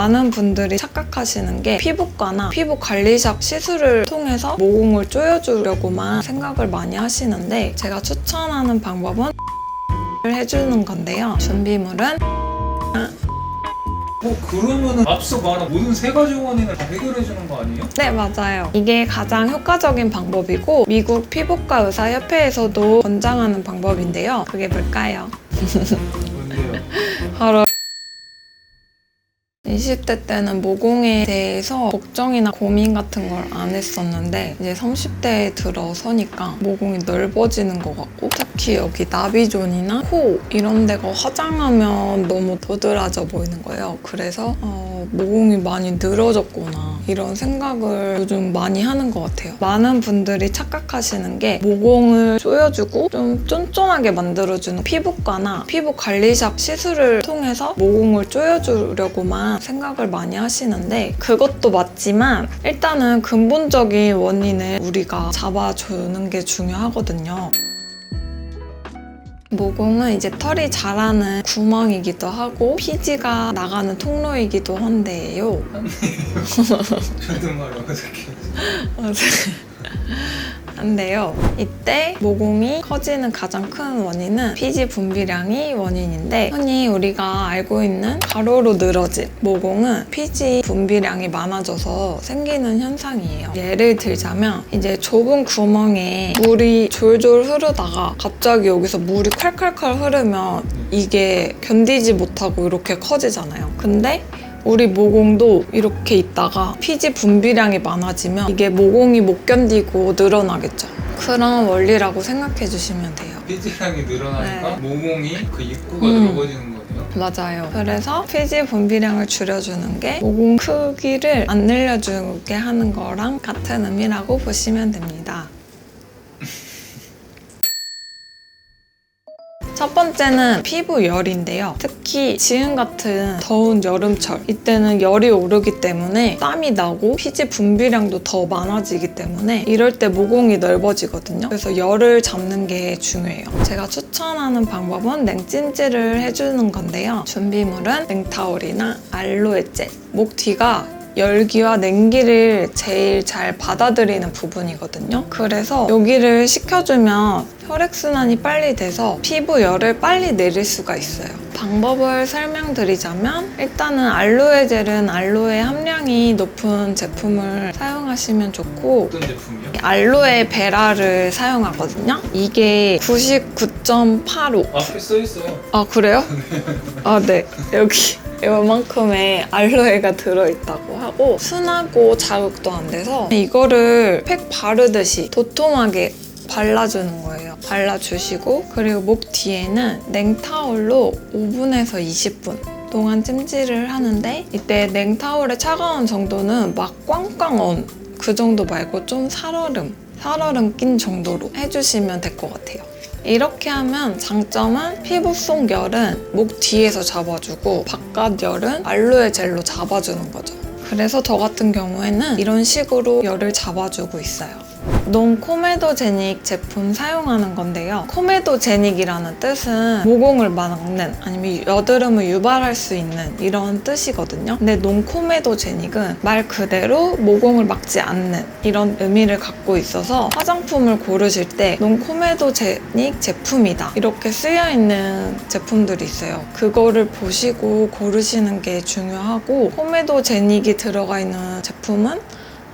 많은 분들이 착각하시는 게 피부과나 피부 관리샵 시술을 통해서 모공을 조여주려고만 생각을 많이 하시는데 제가 추천하는 방법은 해주는 건데요. 준비물은 뭐 그러면은 앞서 말한 모든 세 가지 원인을 다 해결해 주는 거 아니에요? 네, 맞아요. 이게 가장 효과적인 방법이고 미국 피부과 의사 협회에서도 권장하는 방법인데요. 그게 뭘까요? 바로 20대 때는 모공에 대해서 걱정이나 고민 같은 걸 안 했었는데 이제 30대에 들어서니까 모공이 넓어지는 것 같고 특히 여기 나비존이나 코 이런 데가 화장하면 너무 도드라져 보이는 거예요. 그래서 어, 모공이 많이 늘어졌구나 이런 생각을 요즘 많이 하는 것 같아요. 많은 분들이 착각하시는 게 모공을 조여주고 좀 쫀쫀하게 만들어주는 피부과나 피부 관리샵 시술을 통해서 모공을 조여주려고만 생각을 많이 하시는데 그것도 맞지만 일단은 근본적인 원인을 우리가 잡아주는 게 중요하거든요. 모공은 이제 털이 자라는 구멍이기도 하고 피지가 나가는 통로이기도 한데요. 저도 말 어색해. 한데요. 이때 모공이 커지는 가장 큰 원인은 피지 분비량이 원인인데 흔히 우리가 알고 있는 가로로 늘어진 모공은 피지 분비량이 많아져서 생기는 현상이에요. 예를 들자면 이제 좁은 구멍에 물이 졸졸 흐르다가 갑자기 여기서 물이 콸콸콸 흐르면 이게 견디지 못하고 이렇게 커지잖아요. 근데 우리 모공도 이렇게 있다가 피지 분비량이 많아지면 이게 모공이 못 견디고 늘어나겠죠. 그런 원리라고 생각해 주시면 돼요. 피지량이 늘어나니까 네. 모공이 그 입구가 음. 넓어지는 거네요. 맞아요. 그래서 피지 분비량을 줄여주는 게 모공 크기를 안 늘려주게 하는 거랑 같은 의미라고 보시면 됩니다. 첫 번째는 피부 열인데요. 특히 지금 같은 더운 여름철 이때는 열이 오르기 때문에 땀이 나고 피지 분비량도 더 많아지기 때문에 이럴 때 모공이 넓어지거든요. 그래서 열을 잡는 게 중요해요. 제가 추천하는 방법은 냉찜질을 해주는 건데요. 준비물은 냉타올이나 알로에 젤, 목 뒤가 열기와 냉기를 제일 잘 받아들이는 부분이거든요. 그래서 여기를 식혀주면 혈액순환이 빨리 돼서 피부 열을 빨리 내릴 수가 있어요. 방법을 설명드리자면 일단은 알로에 젤은 알로에 함량이 높은 제품을 사용하시면 좋고 어떤 제품이요? 알로에 베라를 사용하거든요. 이게 99.85. 앞에 써 있어요. 아 그래요? 아 네. 여기 이만큼의 알로에가 들어있다고 하고 순하고 자극도 안 돼서 이거를 팩 바르듯이 도톰하게 발라주는 거예요. 발라주시고 그리고 목 뒤에는 냉타올로 5분에서 20분 동안 찜질을 하는데 이때 냉타올의 차가운 정도는 막 꽝꽝 언 그 정도 말고 좀 살얼음 살얼음 낀 정도로 해주시면 될 것 같아요. 이렇게 하면 장점은 피부 속 열은 목 뒤에서 잡아주고 바깥 열은 알로에 젤로 잡아주는 거죠. 그래서 저 같은 경우에는 이런 식으로 열을 잡아주고 있어요. 논 코메도제닉 제품 사용하는 건데요. 코메도제닉이라는 뜻은 모공을 막는 아니면 여드름을 유발할 수 있는 이런 뜻이거든요. 근데 논 코메도제닉은 말 그대로 모공을 막지 않는 이런 의미를 갖고 있어서 화장품을 고르실 때 논 코메도제닉 제품이다 이렇게 쓰여 있는 제품들이 있어요. 그거를 보시고 고르시는 게 중요하고 코메도제닉이 들어가 있는 제품은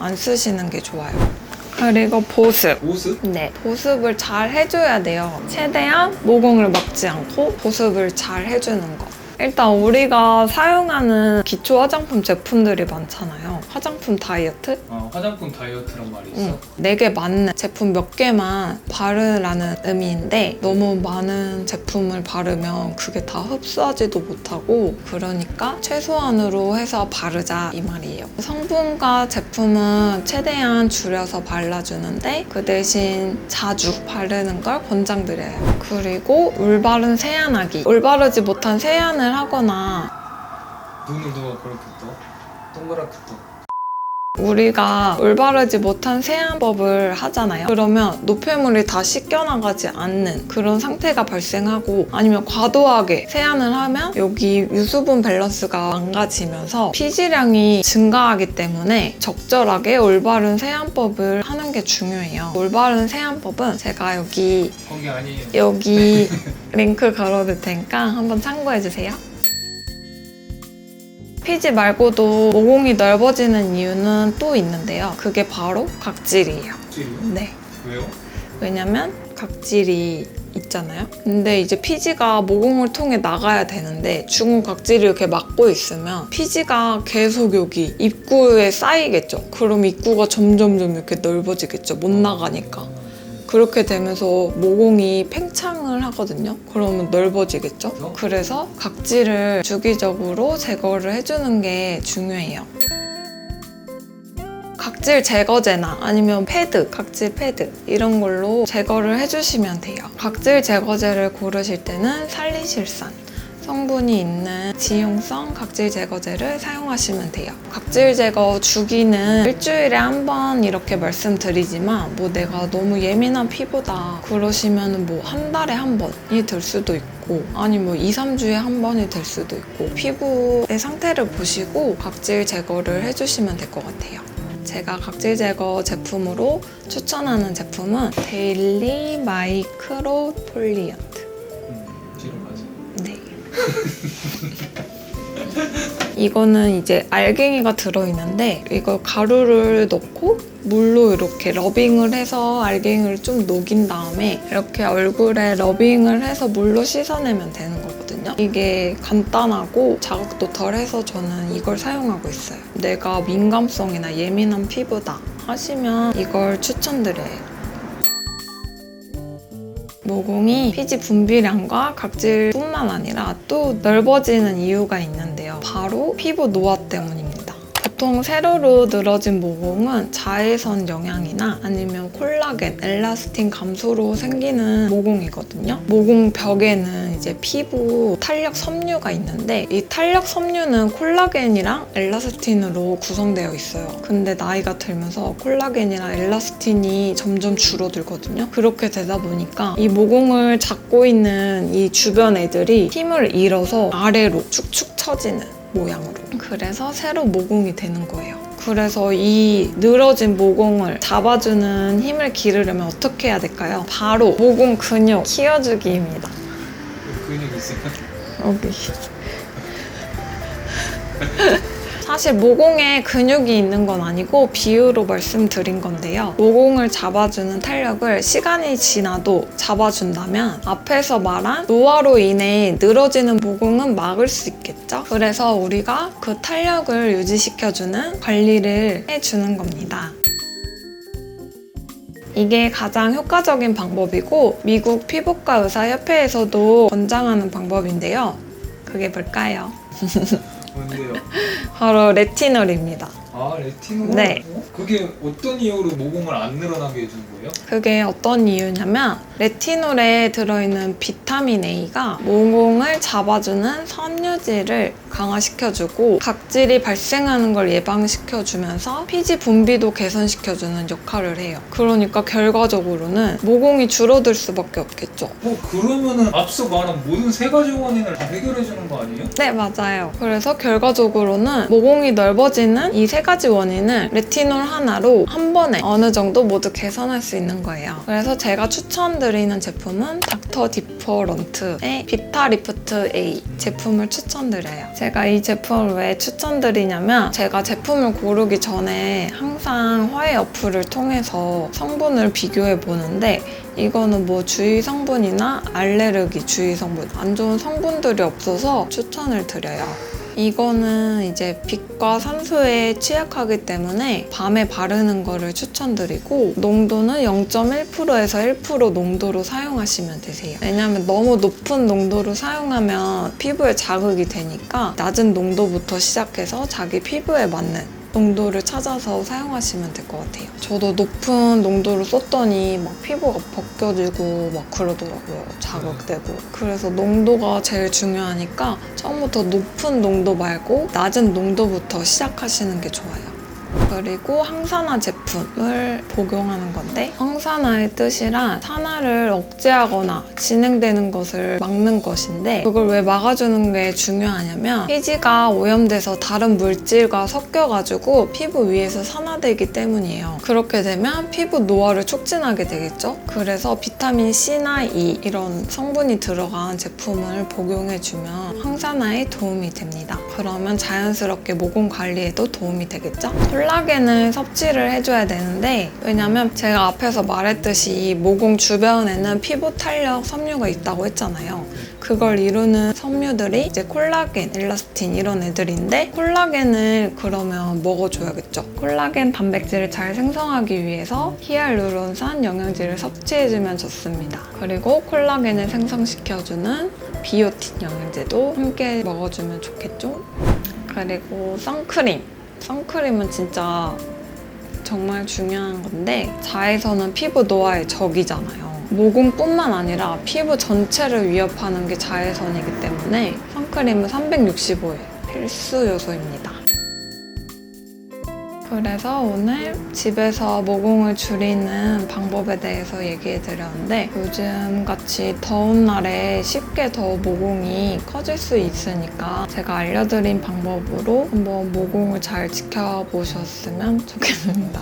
안 쓰시는 게 좋아요. 그리고 보습. 보습? 네, 보습을 잘 해줘야 돼요. 최대한 모공을 막지 않고 보습을 잘 해주는 거. 일단 우리가 사용하는 기초 화장품 제품들이 많잖아요. 화장품 다이어트? 아, 화장품 다이어트란 말이 있어? 응. 내게 맞는 제품 몇 개만 바르라는 의미인데 너무 많은 제품을 바르면 그게 다 흡수하지도 못하고 그러니까 최소한으로 해서 바르자 이 말이에요. 성분과 제품은 최대한 줄여서 발라주는데 그 대신 자주 바르는 걸 권장드려요. 그리고 올바른 세안하기. 올바르지 못한 세안 을 하거나 눈을 누가 그렇게 떠? 동그랗게 떠. 우리가 올바르지 못한 세안법을 하잖아요. 그러면 노폐물이 다 씻겨나가지 않는 그런 상태가 발생하고 아니면 과도하게 세안을 하면 여기 유수분 밸런스가 망가지면서 피지량이 증가하기 때문에 적절하게 올바른 세안법을 게 중요해요. 올바른 세안법은 제가 여기 거기 아니에요. 여기 링크 걸어둘 테니까 한번 참고해주세요. 피지 말고도 모공이 넓어지는 이유는 또 있는데요. 그게 바로 각질이에요. 찌리요? 네. 왜요? 왜냐면 각질이 있잖아요. 근데 이제 피지가 모공을 통해 나가야 되는데 각질이 이렇게 막고 있으면 피지가 계속 여기 입구에 쌓이겠죠. 그럼 입구가 점점점 이렇게 넓어지겠죠. 못 나가니까. 그렇게 되면서 모공이 팽창을 하거든요. 그러면 넓어지겠죠. 그래서 각질을 주기적으로 제거를 해주는 게 중요해요. 각질 제거제나 아니면 패드, 각질 패드 이런 걸로 제거를 해주시면 돼요. 각질 제거제를 고르실 때는 살리실산 성분이 있는 지용성 각질 제거제를 사용하시면 돼요. 각질 제거 주기는 일주일에 한 번 이렇게 말씀드리지만 뭐 내가 너무 예민한 피부다 그러시면 뭐 한 달에 한 번이 될 수도 있고 아니 뭐 2, 3주에 한 번이 될 수도 있고 피부의 상태를 보시고 각질 제거를 해주시면 될 것 같아요. 제가 각질 제거 제품으로 추천하는 제품은 데일리 마이크로 폴리언트. 음, 지루하지. 네. 이거는 이제 알갱이가 들어있는데 이걸 가루를 넣고 물로 이렇게 러빙을 해서 알갱이를 좀 녹인 다음에 이렇게 얼굴에 러빙을 해서 물로 씻어내면 되는 거 거든요. 이게 간단하고 자극도 덜해서 저는 이걸 사용하고 있어요. 내가 민감성이나 예민한 피부다 하시면 이걸 추천드려요. 모공이 피지 분비량과 각질뿐만 아니라 또 넓어지는 이유가 있는데요. 바로 피부 노화 때문입니다. 보통 세로로 늘어진 모공은 자외선 영향이나 아니면 콜라겐, 엘라스틴 감소로 생기는 모공이거든요. 모공 벽에는 이제 피부 탄력 섬유가 있는데 이 탄력 섬유는 콜라겐이랑 엘라스틴으로 구성되어 있어요. 근데 나이가 들면서 콜라겐이랑 엘라스틴이 점점 줄어들거든요. 그렇게 되다 보니까 이 모공을 잡고 있는 이 주변 애들이 힘을 잃어서 아래로 축축 처지는 모양으로. 그래서 새로 모공이 되는 거예요. 그래서 이 늘어진 모공을 잡아주는 힘을 기르려면 어떻게 해야 될까요? 바로 모공 근육 키워주기입니다. 근육 있어요. 여기. 사실 모공에 근육이 있는 건 아니고 비유로 말씀드린 건데요. 모공을 잡아주는 탄력을 시간이 지나도 잡아준다면 앞에서 말한 노화로 인해 늘어지는 모공은 막을 수 있겠죠. 그래서 우리가 그 탄력을 유지시켜주는 관리를 해주는 겁니다. 이게 가장 효과적인 방법이고 미국 피부과 의사협회에서도 권장하는 방법인데요. 그게 뭘까요? 뭔데요? 바로 레티놀입니다. 아 레티놀? 네. 어? 그게 어떤 이유로 모공을 안 늘어나게 해주는 거예요? 그게 어떤 이유냐면 레티놀에 들어있는 비타민 A가 모공을 잡아주는 섬유질을 강화시켜주고 각질이 발생하는 걸 예방시켜주면서 피지 분비도 개선시켜주는 역할을 해요. 그러니까 결과적으로는 모공이 줄어들 수밖에 없겠죠. 어 그러면은 앞서 말한 모든 세 가지 원인을 다 해결해 주는 거 아니에요? 네, 맞아요. 그래서 결과적으로는 모공이 넓어지는 이 세 가지 원인을 레티놀 하나로 한 번에 어느 정도 모두 개선할 수 있는 거예요. 그래서 제가 추천드리는 제품은 닥터 디퍼런트의 비타 리프트 A 제품을 추천드려요. 제가 이 제품을 왜 추천드리냐면 제가 제품을 고르기 전에 항상 화해 어플을 통해서 성분을 비교해 보는데 이거는 뭐 주의 성분이나 알레르기 주의 성분 안 좋은 성분들이 없어서 추천을 드려요. 이거는 이제 빛과 산소에 취약하기 때문에 밤에 바르는 거를 추천드리고 농도는 0.1%에서 1% 농도로 사용하시면 되세요. 왜냐하면 너무 높은 농도로 사용하면 피부에 자극이 되니까 낮은 농도부터 시작해서 자기 피부에 맞는 농도를 찾아서 사용하시면 될 것 같아요. 저도 높은 농도를 썼더니 막 피부가 벗겨지고 막 그러더라고요. 자극되고. 그래서 농도가 제일 중요하니까 처음부터 높은 농도 말고 낮은 농도부터 시작하시는 게 좋아요. 그리고 항산화 제품 을 복용하는 건데 항산화의 뜻이란 산화를 억제하거나 진행되는 것을 막는 것인데 그걸 왜 막아주는 게 중요하냐면 피지가 오염돼서 다른 물질과 섞여가지고 피부 위에서 산화되기 때문이에요. 그렇게 되면 피부 노화를 촉진하게 되겠죠. 그래서 비타민 C나 E 이런 성분이 들어간 제품을 복용해주면 항산화에 도움이 됩니다. 그러면 자연스럽게 모공 관리에도 도움이 되겠죠. 콜라겐을 섭취를 해줘야 되는데 왜냐면 제가 앞에서 말했듯이 모공 주변에는 피부 탄력 섬유가 있다고 했잖아요. 그걸 이루는 섬유들이 이제 콜라겐, 엘라스틴 이런 애들인데 콜라겐을 그러면 먹어줘야겠죠. 콜라겐 단백질을 잘 생성하기 위해서 히알루론산 영양제를 섭취해주면 좋습니다. 그리고 콜라겐을 생성시켜주는 비오틴 영양제도 함께 먹어주면 좋겠죠. 그리고 선크림. 선크림은 진짜 정말 중요한 건데 자외선은 피부 노화의 적이잖아요. 모공뿐만 아니라 피부 전체를 위협하는 게 자외선이기 때문에 선크림은 365일 필수 요소입니다. 그래서 오늘 집에서 모공을 줄이는 방법에 대해서 얘기해 드렸는데 요즘 같이 더운 날에 쉽게 더 모공이 커질 수 있으니까 제가 알려드린 방법으로 한번 모공을 잘 지켜보셨으면 좋겠습니다.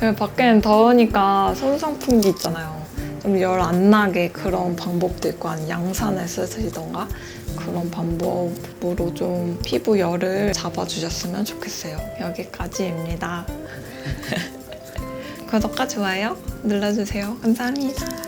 밖에는 더우니까 손선풍기 있잖아요. 좀 열 안 나게 그런 방법도 있고 양산을 쓰시던가 그런 방법으로 좀 피부 열을 잡아주셨으면 좋겠어요. 여기까지입니다. 구독과 좋아요 눌러주세요. 감사합니다.